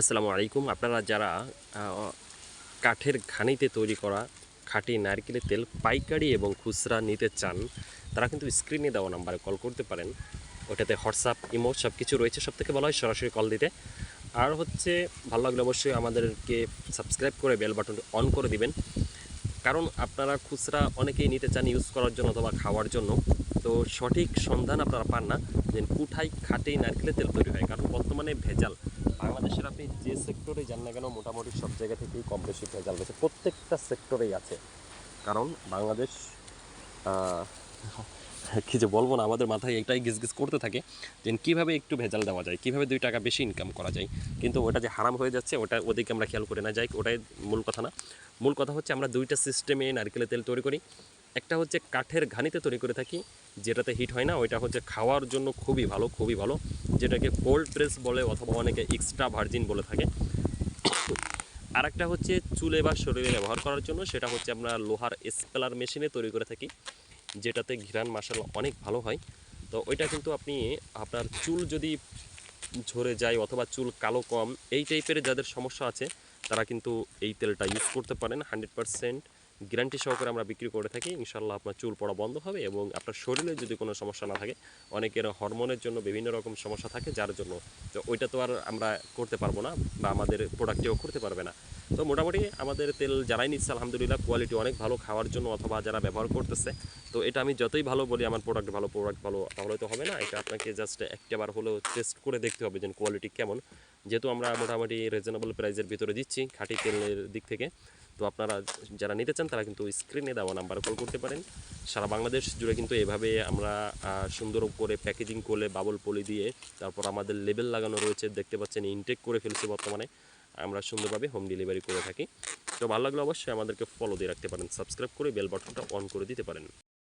আসসালামু আলাইকুম। আপনারা যারা কাঠের ঘানিতে তৈরি করা খাঁটি নারকেলের তেল পাইকারি এবং খুচরা নিতে চান, তারা কিন্তু স্ক্রিনে দেওয়া নাম্বারে কল করতে পারেন। ওটাতে হোয়াটসঅ্যাপ, ইমো সব কিছু রয়েছে। সব থেকে ভালো হয় সরাসরি কল দিতে। আর হচ্ছে, ভালো লাগলে অবশ্যই আমাদেরকে সাবস্ক্রাইব করে বেল বাটনটি অন করে দিবেন। কারণ আপনারা খুচরা অনেকেই নিতে চান ইউজ করার জন্য অথবা খাওয়ার জন্য। তো সঠিক সন্ধান আপনারা পান না যে কোথায় খাটেই নারকেলের তেল তৈরি হয়। কারণ বর্তমানে ভেজাল। বাংলাদেশের আপনি যে সেক্টরে যান না কেন, মোটামুটি সব জায়গা থেকেই কম বেশি ভেজাল রয়েছে। প্রত্যেকটা সেক্টরেই আছে। কারণ বাংলাদেশ কি যে বলব না, আমাদের মাথায় এটাই গিজ গিজ করতে থাকে যে কীভাবে একটু ভেজাল দেওয়া যায়, কীভাবে দুই টাকা বেশি ইনকাম করা যায়। কিন্তু ওটা যে হারাম হয়ে যাচ্ছে, ওটা ওদিকে আমরা খেয়াল করে না। যাই ওটাই মূল কথা না। মূল কথা হচ্ছে আমরা দুইটা সিস্টেমে নারকেলের তেল তৈরি করি। একটা হচ্ছে কাঠের ঘানিতে তৈরি করে থাকি যেটাতে হিট হয় না, ওইটা হচ্ছে খাওয়ার জন্য খুবই ভালো খুবই ভালো। যেটাকে কোল্ড প্রেস বলে অথবা অনেকে এক্সট্রা ভার্জিন বলে থাকে। আর একটা হচ্ছে চুলে বা শরীরে ব্যবহার করার জন্য, সেটা হচ্ছে আমরা লোহার স্পেলার মেশিনে তৈরি করে থাকি, যেটাতে ঘিরান মাসাল অনেক ভালো হয়। তো ওইটা কিন্তু আপনি, আপনার চুল যদি ঝরে যায় অথবা চুল কালো কম, এই টাইপের যাদের সমস্যা আছে, তারা কিন্তু এই তেলটা ইউজ করতে পারেন। হান্ড্রেড পারসেন্ট গ্যারান্টি সহকারে আমরা বিক্রি করে থাকি ইনশাল্লাহ আপনার চুল পড়া বন্ধ হবে এবং আপনার শরীরে যদি কোনো সমস্যা না থাকে, অনেকের হরমোনের জন্য বিভিন্ন রকম সমস্যা থাকে যার জন্য, তো ওইটা তো আর আমরা করতে পারব না বা আমাদের প্রোডাক্টেও করতে পারবে না। তো মোটামুটি আমাদের তেল যারাই নিচ্ছে, আলহামদুলিল্লাহ কোয়ালিটি অনেক ভালো খাওয়ার জন্য অথবা যারা ব্যবহার করতেছে, তো এটা আমি যতই ভালো বলি, আমার প্রোডাক্ট ভালো প্রোডাক্ট ভালো, তাহলে তো হবে না। এটা আপনাকে জাস্ট একটাবার হলেও টেস্ট করে দেখতে হবে যে কোয়ালিটি কেমন। যেহেতু আমরা মোটামুটি রিজনেবল প্রাইসের ভিতরে দিচ্ছি, খাঁটি তেলের দিক থেকে তো আপনারা যারা নিতে চান, তারা কিন্তু স্ক্রিনে দেওয়া নাম্বার কল করতে পারেন। সারা বাংলাদেশ জুড়ে কিন্তু এভাবে আমরা সুন্দর করে প্যাকেজিং করে বাবল পলি দিয়ে তারপর আমাদের লেবেল লাগানো রয়েছে, দেখতে পাচ্ছেন ইনটেক করে ফেলছে বর্তমানে। আমরা সুন্দরভাবে হোম ডেলিভারি করে থাকি। তো ভালো লাগলে অবশ্যই আমাদেরকে ফলো দিয়ে রাখতে পারেন সাবস্ক্রাইব করে বেল বাটনটা অন করে দিতে পারেন।